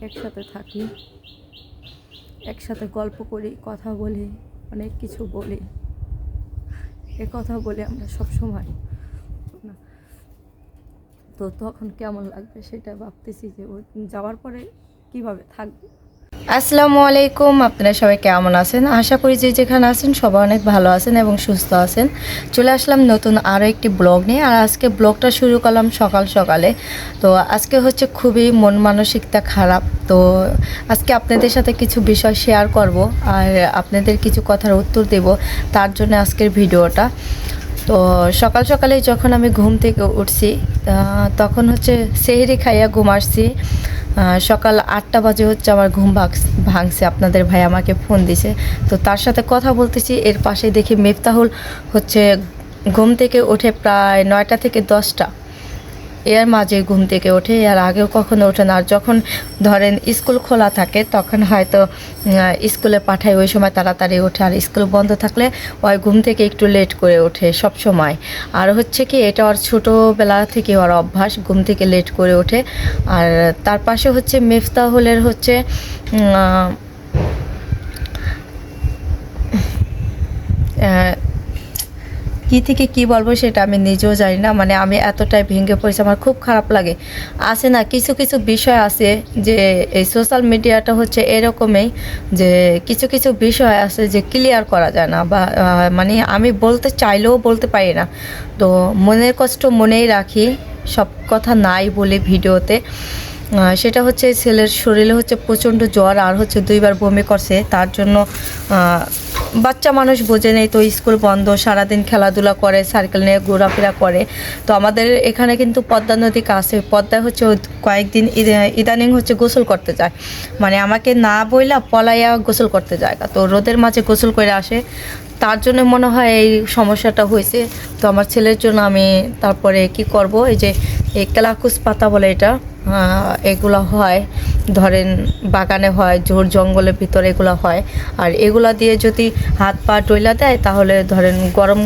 একসাথে থাকি, একসাথে গল্প করি, কথা বলি, অনেক কিছু বলি। এ কথা বলে আমরা সবসময় তো তখন কেমন লাগবে সেটা ভাবতেছি যে ও যাওয়ার পরে কীভাবে থাকবে? আসসালামু আলাইকুম, আপনারা সবাই কেমন আছেন? আশা করি যে যেখানে আছেন সবাই অনেক ভালো আছেন এবং সুস্থ আছেন। চলে আসলাম নতুন আরও একটি ব্লগ নিয়ে, আর আজকে ব্লগটা শুরু করলাম সকাল সকালে। তো আজকে হচ্ছে খুবই মন মানসিকতা খারাপ। তো আজকে আপনাদের সাথে কিছু বিষয় শেয়ার করব, আর আপনাদের কিছু কথার উত্তর দেব তার জন্য আজকের ভিডিওটা। তো সকাল সকালে যখন আমি ঘুম থেকে উঠছি তখন হচ্ছে সেহেরি খাইয়া ঘুম আসছি। সকাল আটটা বাজে হচ্ছে আমার ঘুম ভাঙছে। আপনাদের ভাই আমাকে ফোন দিছে। তো তার সাথে কথা বলতেছি। এর পাশে দেখি মেফতাহুল হচ্ছে ঘুম থেকে ওঠে প্রায় নয়টা থেকে দশটা। এর মাঝে ঘুম থেকে ওঠে আর আগেও কখনো ওঠে না। আর যখন ধরেন স্কুল খোলা থাকে, তখন হয়তো স্কুলে পাঠায়, ওই সময় তাড়াতাড়ি ওঠে। আর স্কুল বন্ধ থাকলে ওই ঘুম থেকে একটু লেট করে ওঠে সব সময়। আর হচ্ছে কি, এটা ওর ছোটোবেলা থেকে ওর অভ্যাস, ঘুম থেকে লেট করে ওঠে। আর তার পাশে হচ্ছে মেফতাহুলের হচ্ছে কি থেকে কি বলব সেটা আমি নিজেও জানি না। মানে আমি এতটাই ভেঙে পড়েছি, আমার খুব খারাপ লাগে। আছে না, কিছু কিছু বিষয় আছে যে এই সোশ্যাল মিডিয়াটা হচ্ছে এরকমই যে কিছু কিছু বিষয় আছে যে ক্লিয়ার করা যায় না বা মানে আমি বলতে চাইলেও বলতে পারি না। তো মনের কষ্ট মনেই রাখি, সব কথা নাই বলে ভিডিওতে। সেটা হচ্ছে ছেলের শরীরে হচ্ছে প্রচণ্ড জ্বর আর হচ্ছে দুইবার বমি করছে, তার জন্য বাচ্চা মানুষ বোঝে নেই তো স্কুল বন্ধ, সারাদিন খেলাধুলা করে সাইকেল নিয়ে ঘোরাফেরা করে। তো আমাদের এখানে কিন্তু পদ্মা নদী কাছে, পদ্মায় হচ্ছে কয়েকদিন ইদানিং হচ্ছে গোসল করতে যায়। মানে আমাকে না বইলা পলাইয়া গোসল করতে যায় তো রোদের মাঝে গোসল করে আসে। তার জন্য মনে হয় এই সমস্যাটা হয়েছে। তো আমার ছেলের জন্য আমি তারপরে কি করব? এই যে, এই কেলাকুস পাতা বলে এটা। এগুলো হয়। ধরেন বাগানে হয়, জোর জঙ্গলের ভিতরে এগুলো হয়। আর এগুলা দিয়ে যদি হাত পা টইলা দেয়, তাহলে ধরেন গরম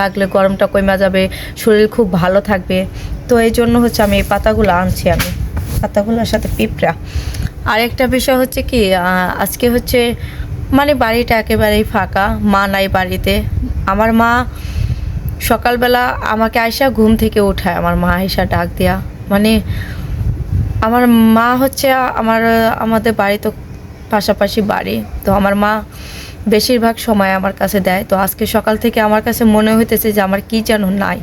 লাগলে গরমটা কমে যাবে, শরীর খুব ভালো থাকবে। তো এই জন্য হচ্ছে আমি এই পাতাগুলো আনছি আমি। পাতাগুলোর সাথে পিঁপড়া। আরেকটা বিষয় হচ্ছে কি আজকে হচ্ছে মানে বাড়িটা একেবারেই ফাঁকা, মা নাই বাড়িতে। আমার মা সকালবেলা আমাকে আয়সা ঘুম থেকে উঠায়, আমার মা আয়সা ডাক দেয়া। মানে আমার মা হচ্ছে, আমার, আমাদের বাড়ি তো পাশাপাশি বাড়ি। তো আমার মা বেশিরভাগ সময় আমার কাছে দেয়। তো আজকে সকাল থেকে আমার কাছে মনে হইতেছে যে আমার কি যেন নাই।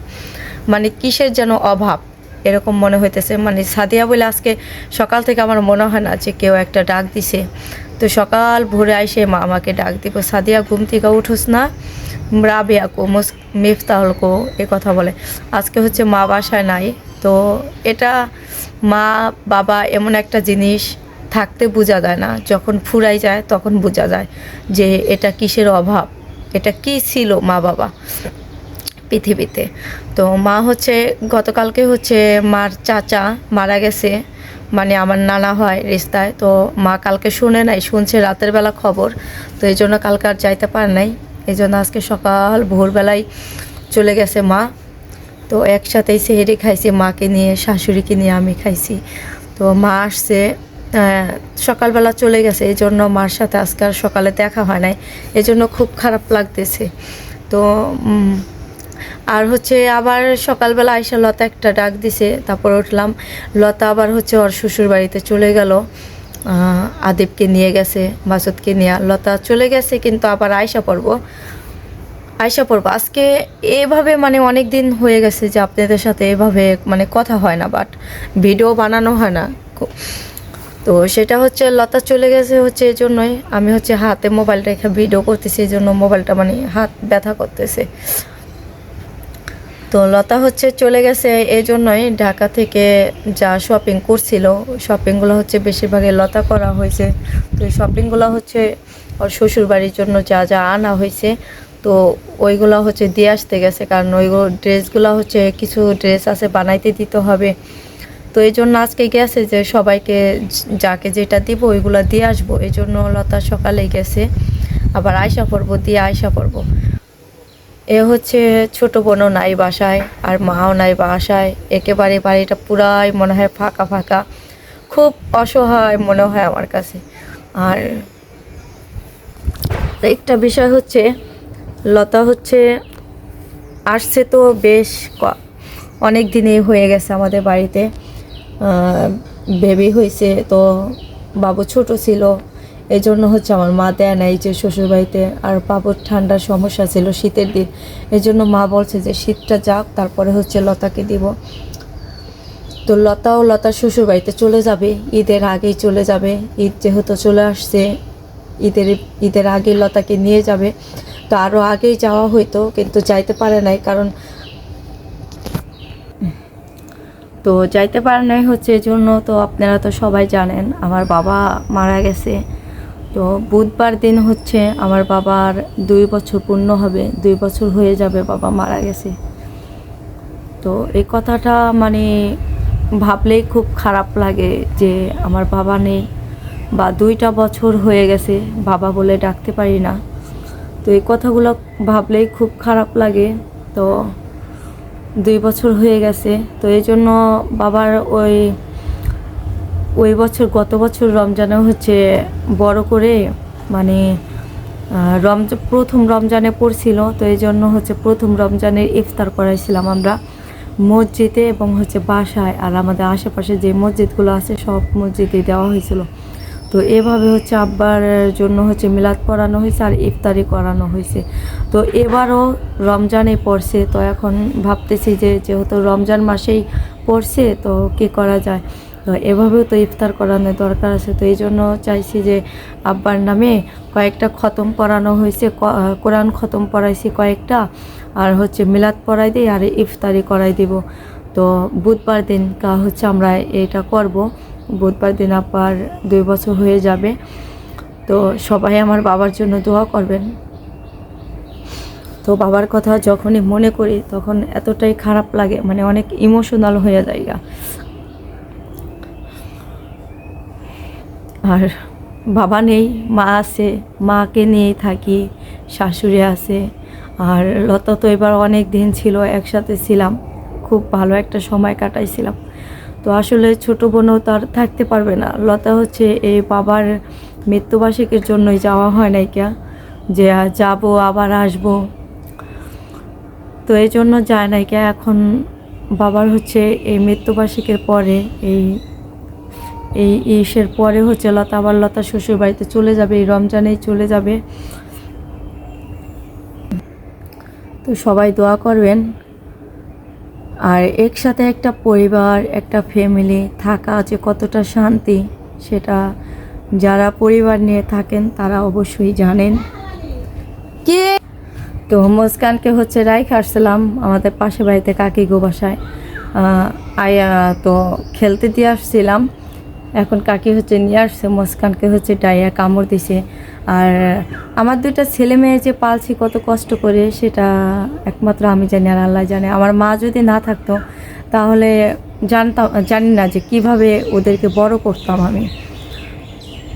মানে কিসের যেন অভাব, এরকম মনে হইতেছে। মানে সাদিয়া বলে আজকে সকাল থেকে আমার মনে হয় না যে কেউ একটা ডাক দিছে। তো সকাল ভোরে আইসে মা আমাকে ডাক দিব, সাদিয়া, ঘুম থেকে উঠোস না? রাবিয়া কো, মুস, মিফতাহল কো, এ কথা বলে। আজকে হচ্ছে মা বাসায় নাই। তো এটা মা, বাবা এমন একটা জিনিস থাকতে বোঝা যায় না। যখন ফুরাই যায় তখন বোঝা যায় যে এটা কিসের অভাব? এটা কি ছিল মা, বাবা পৃথিবীতে? তো মা হচ্ছে, গতকালকে হচ্ছে মার চাচা মারা গেছে। মানে আমার নানা হয় রিস্তায়। তো মা কালকে শুনে নাই, শুনছে রাতের বেলা খবর। তো এই জন্য কালকে আর যাইতে পার নাই। এই জন্য আজকে সকাল ভোরবেলায় চলে গেছে মা। তো একসাথেই সেহেরি খাইছি, মাকে নিয়ে, শাশুড়িকে নিয়ে আমি খাইছি। তো মা আসছে সকালবেলা চলে গেছে এই জন্য মার সাথে আজকে আর সকালে দেখা হয় নাই এই জন্য খুব খারাপ লাগতেছে। তো আর হচ্ছে আবার সকালবেলা আইসা লতা একটা ডাক দিছে, তারপর উঠলাম। লতা আবার হচ্ছে ওর শ্বশুর বাড়িতে চলে গেল আদিবকে নিয়ে গেছে বাসুদকে নিয়ে। লতা চলে গেছে, কিন্তু আবার আয়সা পড়ব। আয়সা পড়ব। আজকে এভাবে মানে অনেক দিন হয়ে গেছে যে আপনাদের সাথে এভাবে মানে কথা হয় না বাট ভিডিও বানানো হয় না। তো সেটা হচ্ছে লতা চলে গেছে হচ্ছে এই জন্যই আমি হচ্ছে হাতে মোবাইল রেখে ভিডিও করতেছি এই জন্য মোবাইলটা মানে হাত ব্যথা করতেছে। তো লতা হচ্ছে চলে গেছে এই জন্যই ঢাকা থেকে যা শপিং করছিল শপিংগুলো হচ্ছে বেশিরভাগই লতা করা হয়েছে। তো এই শপিংগুলো হচ্ছে ওর শ্বশুরবাড়ির জন্য যা যা আনা হয়েছে তো ওইগুলো হচ্ছে দিয়ে আসতে গেছে, কারণ ওইগুলো ড্রেসগুলো হচ্ছে কিছু ড্রেস আছে বানাইতে দিতে হবে। তো এই জন্য আজকে গেছে যে সবাইকে যাকে যেটা দিব ওইগুলো দিয়ে আসব। এই জন্য লতা সকালে গেছে, আবার আয়সা পড়ব দিয়ে আয়সা পড়ব এ হচ্ছে ছোট বোনও নাই বাসায়, আর মাও নাই বাসায়। একেবারে বাড়িটা পুরাই মনে হয় ফাঁকা ফাঁকা। খুব অসহায় মনে হয় আমার কাছে। আর একটা বিষয় হচ্ছে লতা হচ্ছে, আসছে তো বেশ অনেক দিনই হয়ে গেছে আমাদের বাড়িতে। বেবি হয়েছে তো বাবু ছোট ছিল। এই জন্য হচ্ছে আমার মা দেয় নাই যে শ্বশুরবাড়িতে। আর বাবুর ঠান্ডার সমস্যা ছিল শীতের দিন। এই জন্য মা বলছে যে শীতটা যাক, তারপরে হচ্ছে লতাকে দিব। তো লতাও লতার শ্বশুরবাড়িতে চলে যাবে। ঈদের আগেই চলে যাবে। ঈদ যেহেতু চলে আসছে, ঈদের ঈদের আগে লতাকে নিয়ে যাবে। তো আরও আগেই যাওয়া হইতো, কিন্তু যাইতে পারে নাই কারণ তো যাইতে পারে নাই হচ্ছে জন্য তো আপনারা তো সবাই জানেন, আমার বাবা মারা গেছে। তো বুধবার দিন হচ্ছে আমার বাবার দুই বছর পূর্ণ হবে, দুই বছর হয়ে যাবে বাবা মারা গেছে। তো এই কথাটা মানে ভাবলেই খুব খারাপ লাগে যে আমার বাবা নেই বা দুইটা বছর হয়ে গেছে, বাবা বলে ডাকতে পারি না। তো এই কথাগুলো ভাবলেই খুব খারাপ লাগে। তো দুই বছর হয়ে গেছে। তো এই জন্য বাবার ওই ওই বছর, গত বছর রমজানে হচ্ছে বড় করে মানে রমজান প্রথম রমজানে পড়ছিল। তো এই জন্য হচ্ছে প্রথম রমজানের ইফতার করাইছিলাম আমরা মসজিদে এবং হচ্ছে বাসায়। আর আমাদের আশেপাশে যে মসজিদগুলো আছে সব মসজিদে দেওয়া হয়েছিল। তো এভাবে হচ্ছে আব্বার জন্য হচ্ছে মিলাদ পড়ানো হয়েছে আর ইফতারি করানো হয়েছে। তো এবারও রমজানে পড়ছে, তো এখন ভাবতেছি যে যেহেতু রমজান মাসেই পড়ছে, তো কি করা যায়? তো এভাবেও তো ইফতার করানোর দরকার আছে, তো এই জন্য চাইছি যে আব্বার নামে কয়েকটা খতম পড়ানো হয়েছে কোরআন খতম পড়াইছি কয়েকটা, আর হচ্ছে মিলাদ পড়াই দিই আর ইফতারি করাই দিব। তো বুধবার দিন হচ্ছে আমরা এটা করব। বুধবার দিন আবার দুই বছর হয়ে যাবে। তো সবাই আমার বাবার জন্য দোয়া করবেন। তো বাবার কথা যখনই মনে করি, তখন এতটাই খারাপ লাগে মানে অনেক ইমোশনাল হয়ে যায় আর বাবা নেই, মা আছে, মাকে নিয়েই থাকি, শাশুড়ি আছে। আর লতা তো এবার অনেক দিন ছিল, একসাথে ছিলাম। খুব ভালো একটা সময় কাটাইছিলাম। তো আসলে ছোট বোনও তার থাকতে পারবে না। লতা হচ্ছে এই বাবার মৃত্যুবার্ষিকীর জন্যই যাওয়া হয় নাই কিয়া? যে যাব, আবার আসব। তো এই জন্য যায় নাই কিয়া? এখন বাবার হচ্ছে এই মৃত্যুবার্ষিকীর পরে, এই এই ইসের পরে হচ্ছে লতা আবার লতা শ্বশুর বাড়িতে চলে যাবে, এই রমজানেই চলে যাবে। তো সবাই দোয়া করবেন। আর একসাথে একটা পরিবার, একটা ফ্যামিলি থাকা যে কতটা শান্তি, সেটা যারা পরিবার নিয়ে থাকেন তারা অবশ্যই জানেন। কে? তো মুস্কানকে হচ্ছে রাইখ আসছিলাম আমাদের পাশে বাড়িতে কাকি গো বাসায় আয়া তো খেলতে দিয়ে আসছিলাম। এখন কাকি হচ্ছে নিয়ে আসছে, মুস্কানকে হচ্ছে ডাইয়া কামড় দিছে। আর আমার দুইটা ছেলে মেয়ে যে পালছি কত কষ্ট করে, সেটা একমাত্র আমি জানি আর আল্লাহ জানে। আমার মা যদি না থাকতো, তাহলে জানতাম, জানি না যে কীভাবে ওদেরকে বড় করতাম আমি।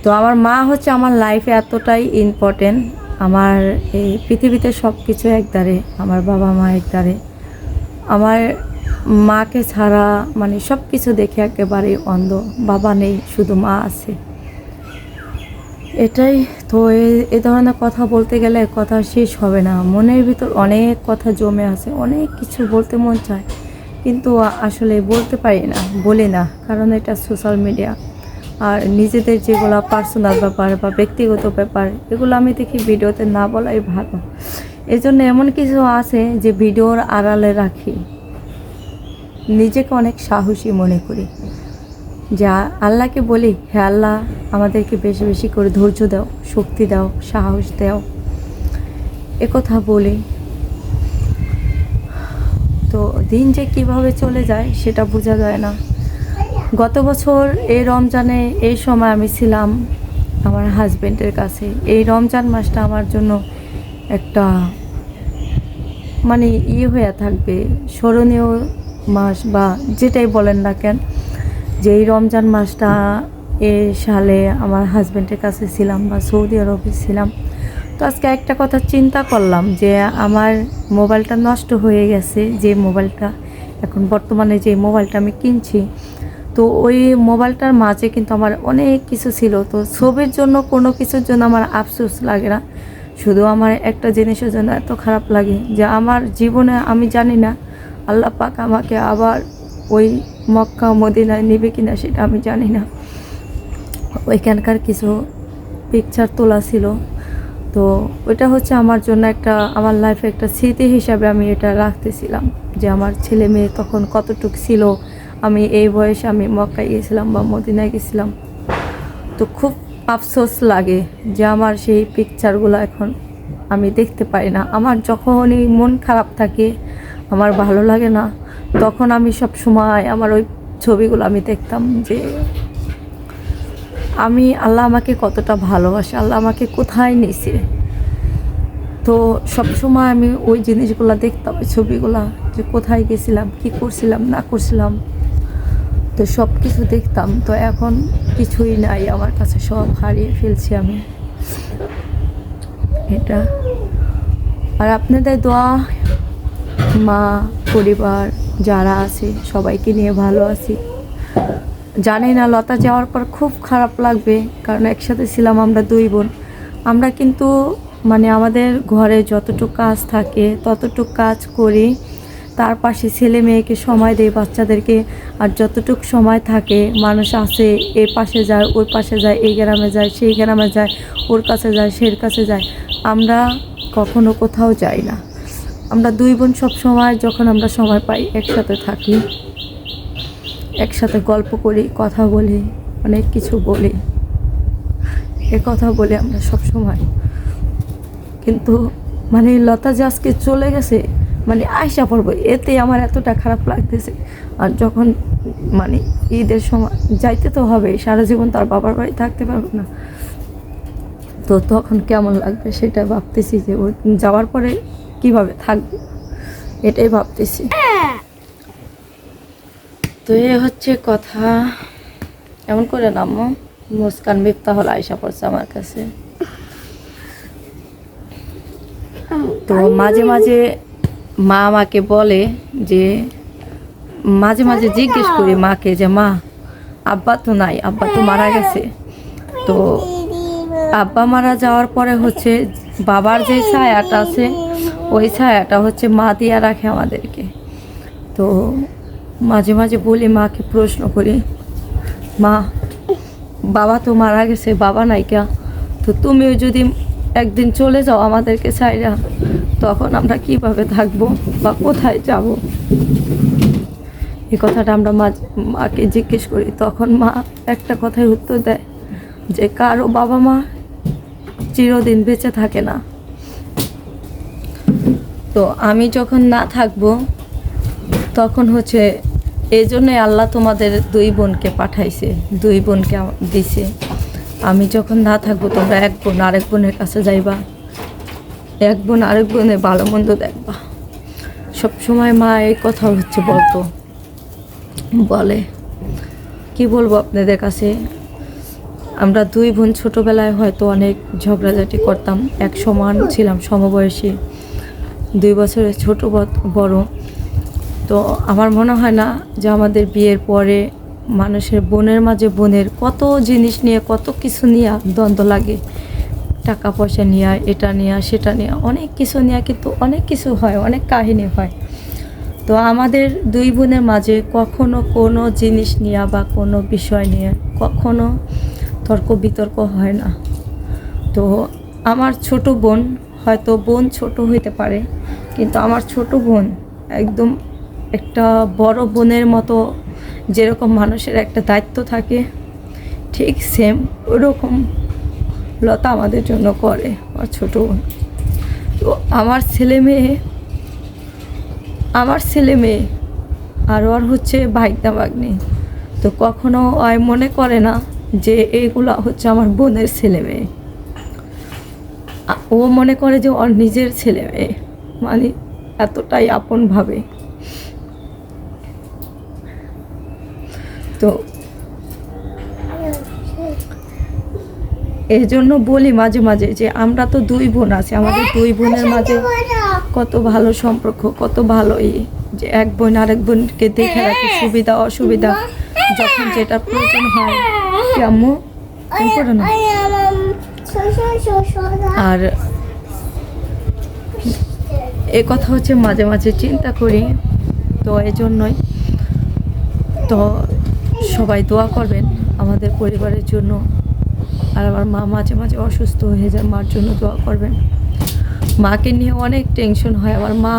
তো আমার মা হচ্ছে আমার লাইফে এতটাই ইম্পর্টেন্ট আমার এই পৃথিবীতে সব কিছু একদারে আমার বাবা মা একদারে আমার মাকে ছাড়া মানে সব কিছু দেখে একেবারে অন্ধ। বাবা নেই, শুধু মা আছে। এটাই তো এ- ধরনের কথা বলতে গেলে কথা শেষ হবে না। মনের ভিতর অনেক কথা জমে আছে, অনেক কিছু বলতে মন চায়, কিন্তু আসলে বলতে পারি না, বলি না, কারণ এটা সোশ্যাল মিডিয়া আর নিজেদের যেগুলো পার্সোনাল ব্যাপার বা ব্যক্তিগত ব্যাপার, এগুলো আমি দেখি ভিডিওতে না বলাই ভালো। এজন্য এমন কিছু আছে যে ভিডিওর আড়ালে রাখি। নিজেকে অনেক সাহসী মনে করি। যা আল্লাহকে বলি, হে আল্লাহ, আমাদেরকে বেশি বেশি করে ধৈর্য দাও, শক্তি দাও, সাহস দাও। কথা বলি, তো দিন যে কীভাবে চলে যায় সেটা বোঝা যায় না। গত বছর এই রমজানে এই সময় আমি ছিলাম আমার হাজবেন্ডের কাছে। এই রমজান মাসটা আমার জন্য একটা মানে ইয়ে হয়ে থাকবে, স্মরণীয় মাস বা যেটাই বলেন না কেন, যে এই রমজান মাসটা এ সালে আমার হাজব্যান্ডের কাছে ছিলাম বা সৌদি আরবে ছিলাম। তো আজকে একটা কথা চিন্তা করলাম যে আমার মোবাইলটা নষ্ট হয়ে গেছে, যে মোবাইলটা, এখন বর্তমানে যে মোবাইলটা আমি কিনছি, তো ওই মোবাইলটার মাঝে কিন্তু আমার অনেক কিছু ছিল। তো ছবির জন্য কোনো কিছুর জন্য আমার আফসোস লাগে না। শুধু আমার একটা জিনিসের জন্য এত খারাপ লাগে যে আমার জীবনে আমি জানি না আল্লাহ পাক আমাকে আবার ওই মক্কা, মদিনায় নেবে কিনা সেটা আমি জানি না। ওইখানকার কিছু পিকচার তোলা ছিল। তো ওইটা হচ্ছে আমার জন্য একটা, আমার লাইফে একটা স্মৃতি হিসাবে আমি এটা রাখতেছিলাম। যে আমার ছেলে মেয়ে তখন কতটুক ছিল, আমি এই বয়সে আমি মক্কায় গেছিলাম বা মদিনায় গেছিলাম তো খুব আফসোস লাগে যে আমার সেই পিকচারগুলো এখন আমি দেখতে পাই না। আমার যখনই মন খারাপ থাকে আমার ভালো লাগে না। তখন আমি সব সময় আমার ওই ছবিগুলো আমি দেখতাম যে আমি, আল্লাহ আমাকে কতটা ভালোবাসে, আল্লাহ আমাকে কোথায় নিছে। তো সব সময় আমি ওই জিনিসগুলো দেখতাম, ওই ছবিগুলা, যে কোথায় গেছিলাম, কি করছিলাম, না করছিলাম। তো সব কিছু দেখতাম। তো এখন কিছুই নাই, আমার কাছে সব হারিয়ে ফেলছি আমি। এটা। আর আপনাদের দোয়া মা, পরিবার যারা আছে, সবাইকে নিয়ে ভালো আছি। জানি না, লতা যাওয়ার পর খুব খারাপ লাগবে, কারণ একসাথে ছিলাম আমরা দুই বোন। আমরা কিন্তু মানে আমাদের ঘরে যতটুকু কাজ থাকে, ততটুকু কাজ করি। তার পাশে ছেলে মেয়েকে সময় দেয় বাচ্চাদেরকে, আর যতটুকু সময় থাকে, মানুষ আসে এ পাশে যায় ওর পাশে যায়, এই গ্রামে যায়, সেই গ্রামে যায়, ওর কাছে যায়, সের কাছে যায়। আমরা কখনো কোথাও যাই না। আমরা দুই বোন সব সময় যখন আমরা সময় পাই একসাথে থাকি, একসাথে গল্প করি, কথা বলি, অনেক কিছু বলি। এ কথা বলে আমরা সব সময়। কিন্তু মানে লতা যে আজকে চলে গেছে মানে আয়সা পড়ব এতে আমার এতটা খারাপ লাগতেছে। আর যখন মানে ঈদের সময় যাইতে তো হবে, সারা জীবন তার বাবার বাড়ি থাকতে পারব না। তো তখন কেমন লাগবে সেটা ভাবতেছি যে ও যাওয়ার পরে কীভাবে থাকবে? এটাই ভাবতেছি। তো এ হচ্ছে কথা। এমন করে নামো মুস্কান মিফতা হল আয়সা পড়ছে আমার কাছে। তো মাঝে মাঝে মা আমাকে বলে যে, মাঝে মাঝে জিজ্ঞেস করি মাকে যে, মা, আব্বা তো নাই, আব্বা তো মারা গেছে। তো আব্বা মারা যাওয়ার পরে হচ্ছে বাবার যে ছায়াটা আছে ওই ছায়াটা হচ্ছে মা দিয়া রাখে আমাদেরকে। তো মাঝে মাঝে বলি মাকে প্রশ্ন করি, মা, বাবা তো মারা গেছে, বাবা নাইকা তো তুমিও যদি একদিন চলে যাও আমাদেরকে ছাইরা, তখন আমরা কীভাবে থাকব বা কোথায় যাব? এই কথাটা আমরা মা- মাকে জিজ্ঞেস করি, তখন মা একটা কথায় উত্তর দেয় যে, কারও বাবা মা চিরদিন বেঁচে থাকে না। তো আমি যখন না থাকব, তখন হচ্ছে এই জন্যই আল্লাহ তোমাদের দুই বোনকে পাঠাইছে, দুই বোনকে দিছে। আমি যখন না থাকব, তোমরা এক বোন আরেক বোনের কাছে যাইবা। এক বোন আরেক বোনের ভালো মন্দ দেখবা। সব সময় মা এই কথা হচ্ছে বলতো। বলে, কি বলব আপনাদের কাছে? আমরা দুই বোন ছোটোবেলায় হয়তো অনেক ঝগড়াঝাটি করতাম, এক সমান ছিলাম সমবয়সী। দুই বছরের ছোট বড়- তো আমার মনে হয় না যে আমাদের বিয়ের পরে মানুষের বোনের মাঝে বোনের কত জিনিস নিয়ে, কত কিছু নিয়ে দ্বন্দ্ব লাগে। টাকা পয়সা নিয়ে, এটা নিয়ে, সেটা নিয়ে, অনেক কিছু নিয়ে কিন্তু অনেক কিছু হয়, অনেক কাহিনী হয়। তো আমাদের দুই বোনের মাঝে কখনো কোনো জিনিস নিয়ে বা কোনো বিষয় নিয়ে কখনো তর্ক বিতর্ক হয় না। তো আমার ছোট বোন, হয়তো বোন ছোট হইতে পারে কিন্তু আমার ছোট বোন একদম একটা বড় বোনের মতো যেরকম মানুষের একটা দায়িত্ব থাকে, ঠিক সেম ওরকম লতা আমাদের জন্য করে আমার ছোট বোন। তো আমার ছেলে মেয়ে, আমার ছেলে মেয়ে আর ওর হচ্ছে ভাইদা ভাগ্নি। তো কখনো ওই মনে করে না যে এইগুলো হচ্ছে আমার বোনের ছেলে মেয়ে। ও মনে করে যে ওর নিজের ছেলে মেয়ে। মানে এতটাই আপন ভাবে তো এই জন্য বলি মাঝে মাঝে যে আমরা তো দুই বোন আছি আমাদের দুই বোনের মাঝে কত ভালো সম্পর্ক কত ভালো যে এক বোন আরেক বোনকে দেখে রাখে সুবিধা অসুবিধা যখন যেটা প্রয়োজন হয় আম্মু না আর এ কথা হচ্ছে মাঝে মাঝে চিন্তা করি, তো এই জন্যই তো সবাই দোয়া করবেন আমাদের পরিবারের জন্য। আর আমার মা মাঝে মাঝে অসুস্থ হয়ে যায়, মার জন্য দোয়া করবেন। মাকে নিয়ে অনেক টেনশন হয়, আমার মা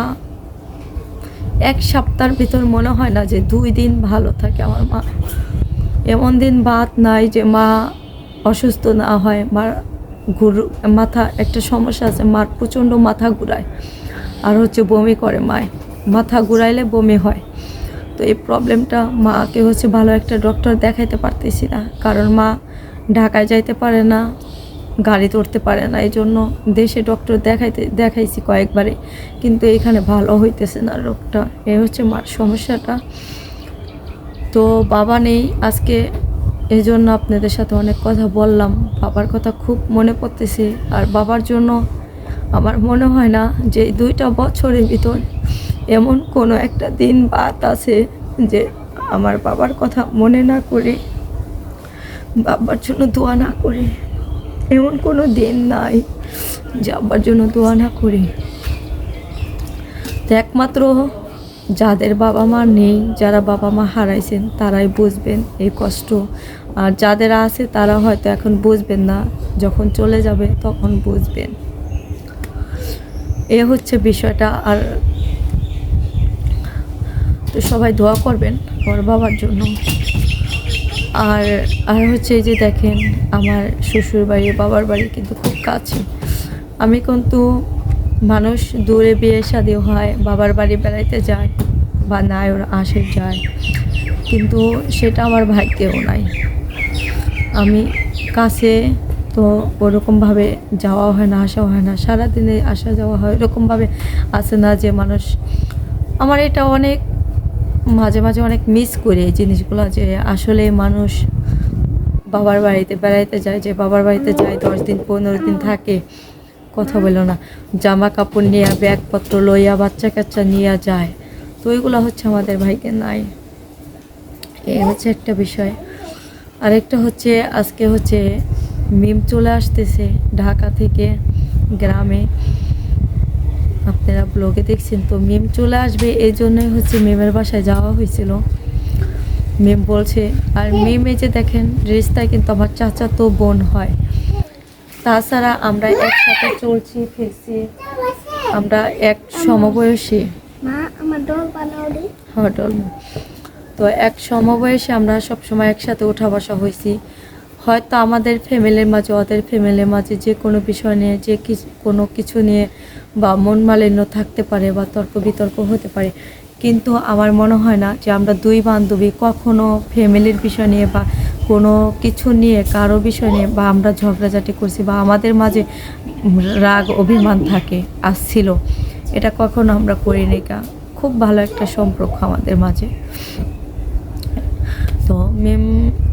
এক সপ্তাহের ভিতর মনে হয় না যে দুই দিন ভালো থাকে আমার মা। এমন দিন বাদ নাই যে মা অসুস্থ না হয়, মার ঘুর মাথা একটা সমস্যা আছে, মার প্রচণ্ড মাথা ঘুরায়। আর হচ্ছে বমি করে মায়। মাথা ঘুরাইলে বমি হয়। তো এই প্রবলেমটা মাকে হচ্ছে ভালো একটা ডক্টর দেখাইতে পারতেছি না। কারণ মা ঢাকায় যাইতে পারে না, গাড়ি তুলতে পারে না এই জন্য দেশে ডক্টর দেখাইতে, দেখাইছি কয়েকবারে কিন্তু এখানে ভালো হইতেছে না রোগটা। এই হচ্ছে মার সমস্যাটা। তো বাবা নেই আজকে এই জন্য আপনাদের সাথে অনেক কথা বললাম। বাবার কথা খুব মনে পড়তেছে। আর বাবার জন্য আমার মনে হয় না যে দুইটা বছরের ভিতর এমন কোনো একটা দিন বাদ আছে যে আমার বাবার কথা মনে না করে, বাবার জন্য দোয়া না করে। এমন কোনো দিন নাই যে আব্বার জন্য দোয়া না করি। তো একমাত্র যাদের বাবা মা নেই, যারা বাবা মা হারাইছেন, তারাই বুঝবেন এই কষ্ট। আর যাদের আছে, তারা হয়তো এখন বুঝবেন না। যখন চলে যাবে, তখন বুঝবেন। এ হচ্ছে বিষয়টা, আর তো সবাই দোয়া করবেন আমার বাবার জন্য। আর আর হচ্ছে এই যে দেখেন, আমার শ্বশুর বাড়ি, বাবার বাড়ি কিন্তু খুব কাছে। আমি কিন্তু মানুষ দূরে বিয়ে শাদি হয়, বাবার বাড়ি বেড়াইতে যায় বা নাই, ওরা আসে, যায়। কিন্তু সেটা আমার ভাগ্যেও নাই। আমি কাছে তো ওরকমভাবে যাওয়া হয় না, আসা হয় না। সারাদিনে আসা যাওয়া হয়, এরকমভাবে আসে না যে মানুষ, আমার এটা অনেক মাঝে মাঝে অনেক মিস করি এই জিনিসগুলো যে আসলে মানুষ বাবার বাড়িতে বেড়াইতে যায়, যে বাবার বাড়িতে যায়, দশ দিন, পনেরো দিন থাকে, কথা বলো না। জামা কাপড় নিয়ে, ব্যাগপত্র লইয়া বাচ্চা কাচ্চা নিয়ে যায়। তো ওইগুলো হচ্ছে আমাদের ভাইকে নাই। এই হচ্ছে একটা বিষয়। আরেকটা হচ্ছে, আজকে হচ্ছে মিম চলে আসতেছে ঢাকা থেকে গ্রামে। আপনারা ব্লগে দেখছেন তো মিম চলে আসবে এই জন্যই হচ্ছে মিমের বাসায় যাওয়া হয়েছিল। মিম বলছে আর মিম এই যে দেখেন রিস্তায় কিন্তু আমার চাচা তো বোন হয়। তাছাড়া আমরা একসাথে চলছি ফিরছি। আমরা এক সমবয়সী। ডল হটল তো এক সমবয়সে আমরা সবসময় একসাথে ওঠা বসা হয়েছি। হয়তো আমাদের ফ্যামিলির মাঝে, ওদের ফ্যামিলির মাঝে যে কোনো বিষয় নিয়ে, যে কোনো কিছু নিয়ে বা মন মালিন্য থাকতে পারে বা তর্ক বিতর্ক হতে পারে। কিন্তু আমার মনে হয় না যে আমরা দুই বান্ধবী কখনো ফ্যামিলির বিষয় নিয়ে বা কোনো কিছু নিয়ে, কারও বিষয় নিয়ে বা আমরা ঝগড়াঝাটি করছি বা আমাদের মাঝে রাগ, অভিমান থাকে, আসছিল। এটা কখনো আমরা করিনি কা খুব ভালো একটা সম্পর্ক আমাদের মাঝে। মেম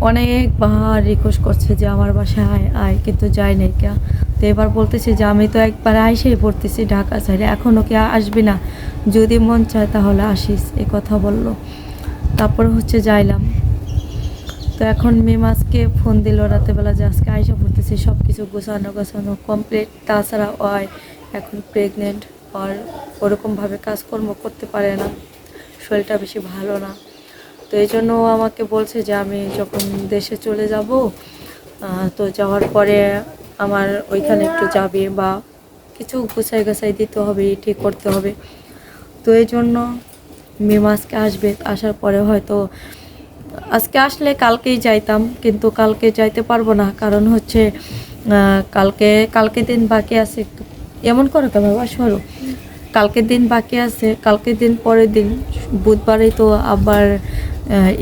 অনেকবার রিকোয়েস্ট করছে যে আমার বাসায় আয় আয়, কিন্তু যাই নাই কে? তো এবার বলতেছে যে আমি তো একবার আইসেই পড়তেছি ঢাকা সাইডে এখনও কি আসবি না? যদি মন চায় তাহলে আসিস, এ কথা বলল। তারপর হচ্ছে যাইলাম। তো এখন মেম আজকে ফোন দিল রাতেবেলা যে আজকে আইসা পড়তেছি সব কিছু গোছানো গোছানো কমপ্লিট তাছাড়া ওয় এখন প্রেগনেন্ট আর ওরকমভাবে কাজকর্ম করতে পারে না, শরীরটা বেশি ভালো না। তো এই জন্য আমাকে বলছে যে আমি যখন দেশে চলে যাব তো যাওয়ার পরে আমার ওইখানে একটু যাবে বা কিছু গুছাই গাছাই দিতে হবে ঠিক করতে হবে। তো এই জন্য মেম আজকে আসবে, আসার পরে হয়তো আজকে আসলে কালকেই যাইতাম, কিন্তু কালকে যাইতে পারব না। কারণ হচ্ছে কালকে কালকে দিন বাকি আছে এমন করো তো, বাবা, সরো। কালকের দিন বাকি আছে, কালকের দিন পরের দিন, বুধবারেই তো আবার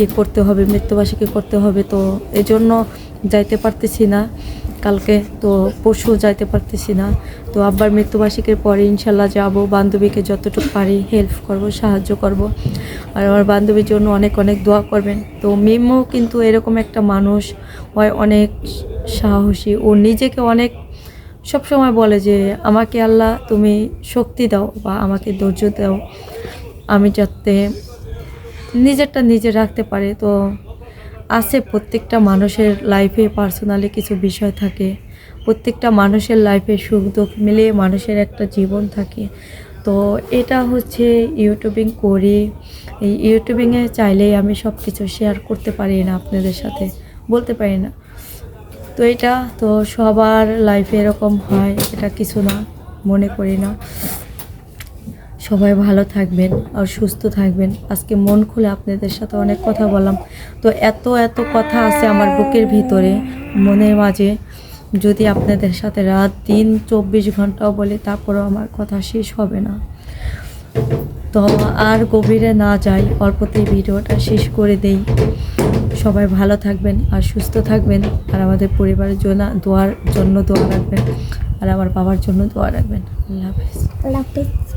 ই করতে হবে, মৃত্যুবার্ষিকী করতে হবে, তো এজন্য যাইতে পারতেছি না কালকে, তো পরশু যাইতে পারতেছি না, তো আব্বার মৃত্যুবার্ষিকীর পরে ইনশাল্লাহ যাব, বান্ধবীকে যতটুকু পারি হেল্প করব, সাহায্য করব, আর আমার বান্ধবীর জন্য অনেক অনেক দোয়া করবেন, তো মিমও কিন্তু এরকম একটা মানুষ, হয় অনেক সাহসী, ও নিজেকে অনেক সব সময় বলে যে, আমাকে আল্লাহ তুমি শক্তি দাও বা আমাকে ধৈর্য দাও। আমি যাতে নিজেরটা নিজে রাখতে পারে। তো আছে প্রত্যেকটা মানুষের লাইফে পার্সোনালি কিছু বিষয় থাকে। প্রত্যেকটা মানুষের লাইফে সুখ দুঃখ মিলিয়ে মানুষের একটা জীবন থাকে। তো এটা হচ্ছে ইউটিউবিং করি। এই ইউটিউবিংয়ে চাইলেই আমি সব কিছু শেয়ার করতে পারি না আপনাদের সাথে। বলতে পারি না। তো এটা তো সবার লাইফে এরকম হয়, এটা কিছু না, মনে করি না। সবাই ভালো থাকবেন আর সুস্থ থাকবেন। আজকে মন খুলে আপনাদের সাথে অনেক কথা বললাম। তো এত এত কথা আছে আমার বুকের ভিতরে, মনের মাঝে। যদি আপনাদের সাথে রাত দিন চব্বিশ ঘন্টাও বলি, তারপরেও আমার কথা শেষ হবে না। তো আর গভীরে না যাই, অল্পতেই ভিডিওটা শেষ করে দেই। সবাই ভালো থাকবেন আর সুস্থ থাকবেন আর আমাদের পরিবারের জন্য দোয়ার জন্য দোয়া রাখবেন আর আমার বাবার জন্য দোয়া রাখবেন। আল্লাহ হাফিজ। আল্লাহ হাফিজ।